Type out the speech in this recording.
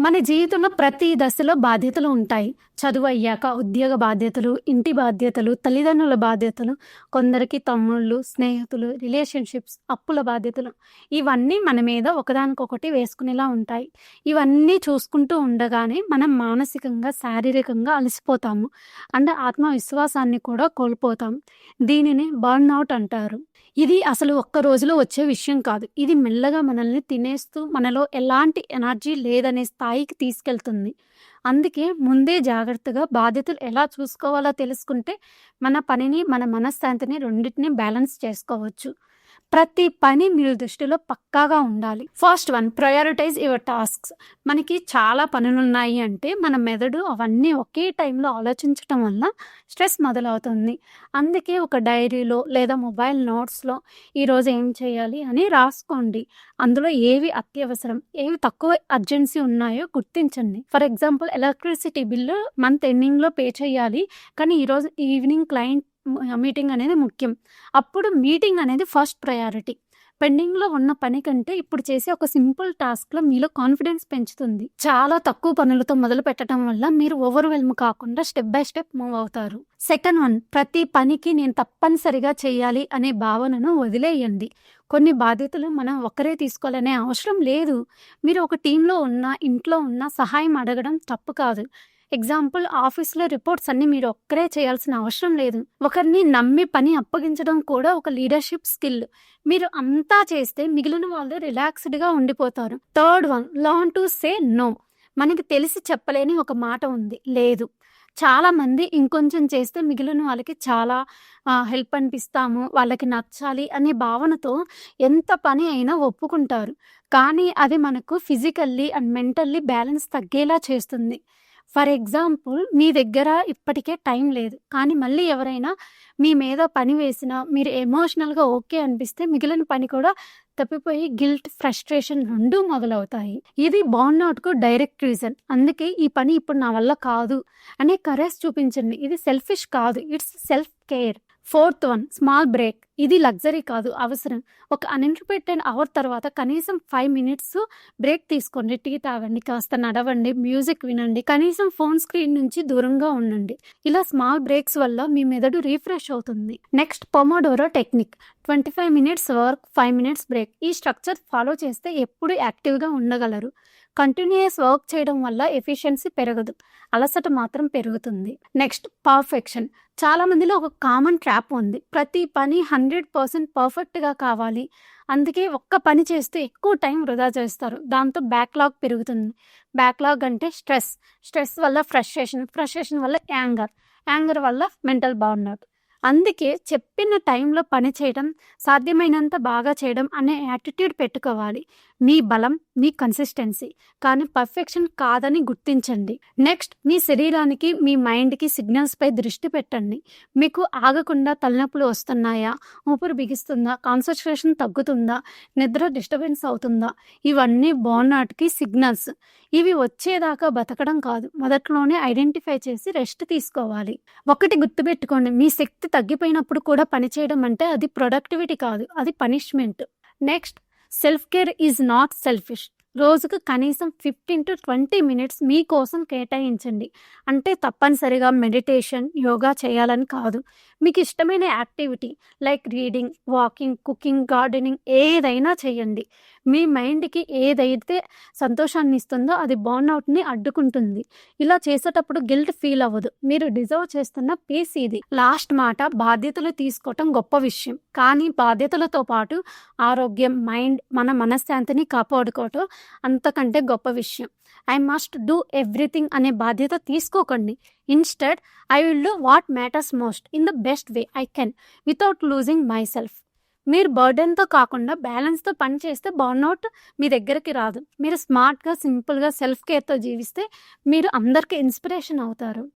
మన జీవితంలో ప్రతి దశలో బాధ్యతలు ఉంటాయి. చదువు అయ్యాక ఉద్యోగ బాధ్యతలు ఇంటి బాధ్యతలు తల్లిదండ్రుల బాధ్యతలు కొందరికి తమ్ముళ్ళు స్నేహితులు రిలేషన్షిప్స్ అప్పుల బాధ్యతలు. ఇవన్నీ మన మీద ఒకదానికొకటి వేసుకునేలా ఉంటాయి. ఇవన్నీ చూసుకుంటూ ఉండగానే మనం మానసికంగా శారీరకంగా అలసిపోతాము. అండ్ ఆత్మవిశ్వాసాన్ని కూడా కోల్పోతాం. దీనిని బర్న్ అవుట్ అంటారు. ఇది అసలు ఒక్క రోజులో వచ్చే విషయం కాదు. ఇది మెల్లగా మనల్ని తినేస్తూ మనలో ఎలాంటి ఎనర్జీ లేదనే స్థాయికి తీసుకెళ్తుంది. అందుకే ముందే జాగ్రత్తగా బాధ్యతలు ఎలా చూసుకోవాలో తెలుసుకుంటే మన పనిని మన మనశ్శాంతిని రెండింటిని బ్యాలెన్స్ చేసుకోవచ్చు. ప్రతి పని మీరు దృష్టిలో పక్కాగా ఉండాలి. First one prioritise your tasks మనకి చాలా పనులు ఉన్నాయి అంటే మన మెదడు అవన్నీ ఒకే టైంలో ఆలోచించటం వల్ల స్ట్రెస్ మొదలవుతుంది. అందుకే ఒక డైరీలో లేదా మొబైల్ నోట్స్లో ఈరోజు ఏం చేయాలి అని రాసుకోండి. అందులో ఏవి అత్యవసరం ఏవి తక్కువ అర్జెన్సీ ఉన్నాయో గుర్తించండి. For example electricity bill month ఎండింగ్లో పే చేయాలి. కానీ ఈరోజు ఈవినింగ్ క్లయింట్ మీటింగ్ అనేది ముఖ్యం. అప్పుడు మీటింగ్ అనేది ఫస్ట్ ప్రయారిటీ. పెండింగ్లో ఉన్న పని కంటే ఇప్పుడు చేసే ఒక సింపుల్ టాస్క్లో మీలో కాన్ఫిడెన్స్ పెంచుతుంది. చాలా తక్కువ పనులతో మొదలు పెట్టడం వల్ల మీరు ఓవర్వెల్మ్ కాకుండా స్టెప్ బై స్టెప్ మూవ్ అవుతారు. సెకండ్ వన్ ప్రతి పనికి నేను తప్పనిసరిగా చేయాలి అనే భావనను వదిలేయండి. కొన్ని బాధ్యతలు మనం ఒక్కరే తీసుకోవాలనే అవసరం లేదు. మీరు ఒక టీంలో ఉన్న ఇంట్లో ఉన్న సహాయం అడగడం తప్పు కాదు. ఎగ్జాంపుల్ ఆఫీస్లో రిపోర్ట్స్ అన్ని మీరు ఒక్కరే చేయాల్సిన అవసరం లేదు. ఒకరిని నమ్మి పని అప్పగించడం కూడా ఒక లీడర్షిప్ స్కిల్ మీరు అంతా చేస్తే మిగిలిన వాళ్ళు రిలాక్స్డ్గా ఉండిపోతారు. Third one learn to say no మనకి తెలిసి చెప్పలేని ఒక మాట ఉంది లేదు. చాలామంది ఇంకొంచెం చేస్తే మిగిలిన వాళ్ళకి చాలా హెల్ప్ అనిపిస్తాము వాళ్ళకి నచ్చాలి అనే భావనతో ఎంత పని అయినా ఒప్పుకుంటారు. కానీ అది మనకు ఫిజికల్లీ అండ్ మెంటల్లీ బ్యాలెన్స్ తగ్గేలా చేస్తుంది. ఫర్ ఎగ్జాంపుల్ మీ దగ్గర ఇప్పటికే టైం లేదు కానీ మళ్ళీ ఎవరైనా మీ మీద పని వేసినా మీరు ఎమోషనల్గా ఓకే అనిపిస్తే మిగిలిన పని కూడా తప్పిపోయి గిల్ట్ ఫ్రస్ట్రేషన్ రెండు మొదలవుతాయి. ఇది కు డైరెక్ట్ రీజన్. అందుకే ఈ పని ఇప్పుడు నా వల్ల కాదు అనే కరేజ్ చూపించండి. ఇది సెల్ఫిష్ కాదు it's self care. Fourth one small break. ఇది లగ్జరీ కాదు అవసరం. ఒక అన్ఇంటర్ప్రిటెడ్ అవర్ తర్వాత కనీసం ఫైవ్ మినిట్స్ బ్రేక్ తీసుకోండి టీ తాగండి కాస్త నడవండి మ్యూజిక్ వినండి కనీసం ఫోన్ స్క్రీన్ నుంచి దూరంగా ఉండండి. ఇలా స్మాల్ బ్రేక్స్ వల్ల మీ మెదడు రీఫ్రెష్ అవుతుంది. Next pomodoro technique. Twenty five minutes work five minutes break. ఈ స్ట్రక్చర్ ఫాలో చేస్తే ఎప్పుడు యాక్టివ్గా ఉండగలరు. కంటిన్యూస్ వర్క్ చేయడం వల్ల ఎఫిషియన్సీ పెరగదు. అలసట మాత్రం పెరుగుతుంది. Next perfection. చాలా మందిలో ఒక కామన్ ట్రాప్ ఉంది. ప్రతి పని హండ్రెడ్ హండ్రెడ్ పర్సెంట్ పర్ఫెక్ట్గా కావాలి. అందుకే ఒక్క పని చేస్తే ఎక్కువ టైం వృధా చేస్తారు. దాంతో బ్యాక్లాగ్ పెరుగుతుంది. బ్యాక్లాగ్ అంటే స్ట్రెస్. స్ట్రెస్ వల్ల ఫ్రస్ట్రేషన్. ఫ్రస్ట్రేషన్ వల్ల యాంగర్. యాంగర్ వల్ల మెంటల్ బాగున్నారు అందుకే చెప్పిన టైంలో పని చేయడం సాధ్యమైనంత బాగా చేయడం అనే యాటిట్యూడ్ పెట్టుకోవాలి. మీ బలం మీ కన్సిస్టెన్సీ. కానీ పర్ఫెక్షన్ కాదని గుర్తించండి. నెక్స్ట్ మీ శరీరానికి మీ మైండ్కి సిగ్నల్స్పై దృష్టి పెట్టండి. మీకు ఆగకుండా తలనొప్పులు వస్తున్నాయా? ఊపిరి బిగిస్తుందా? కాన్సన్ట్రేషన్ తగ్గుతుందా? నిద్ర డిస్టర్బెన్స్ అవుతుందా? ఇవన్నీ బోర్నాట్కి సిగ్నల్స్. ఇవి వచ్చేదాకా బతకడం కాదు. మొదట్లోనే ఐడెంటిఫై చేసి రెస్ట్ తీసుకోవాలి. ఒకటి గుర్తుపెట్టుకోండి. మీ శక్తి తగ్గిపోయినప్పుడు కూడా పనిచేయడం అంటే అది ప్రొడక్టివిటీ కాదు అది punishment next self care is not selfish రోజుకు కనీసం ఫిఫ్టీన్ టు ట్వంటీ మినిట్స్ మీకోసం కేటాయించండి. అంటే తప్పనిసరిగా మెడిటేషన్ యోగా చేయాలని కాదు. మీకు ఇష్టమైన activity like reading walking cooking gardening ఏదైనా చేయండి. మీ మైండ్కి ఏదైతే సంతోషాన్ని ఇస్తుందో అది బర్న్అవుట్ని అడ్డుకుంటుంది. ఇలా చేసేటప్పుడు గిల్ట్ ఫీల్ అవ్వదు. మీరు డిజర్వ్ చేస్తున్న పీస్ ఇది. లాస్ట్ మాట బాధ్యతలు తీసుకోవటం గొప్ప విషయం. కానీ బాధ్యతలతో పాటు ఆరోగ్యం మైండ్ మన మనశ్శాంతిని కాపాడుకోవటం అంతకంటే గొప్ప విషయం. ఐ మస్ట్ డూ ఎవ్రీథింగ్ అనే బాధ్యత తీసుకోకండి. Instead I will do what matters most in the best way I can without losing myself మీరు బర్డెన్తో కాకుండా బ్యాలెన్స్తో పని చేస్తే బర్న్అవుట్ మీ దగ్గరికి రాదు. మీరు స్మార్ట్గా సింపుల్గా సెల్ఫ్ కేర్తో జీవిస్తే మీరు అందరికీ ఇన్స్పిరేషన్ అవుతారు.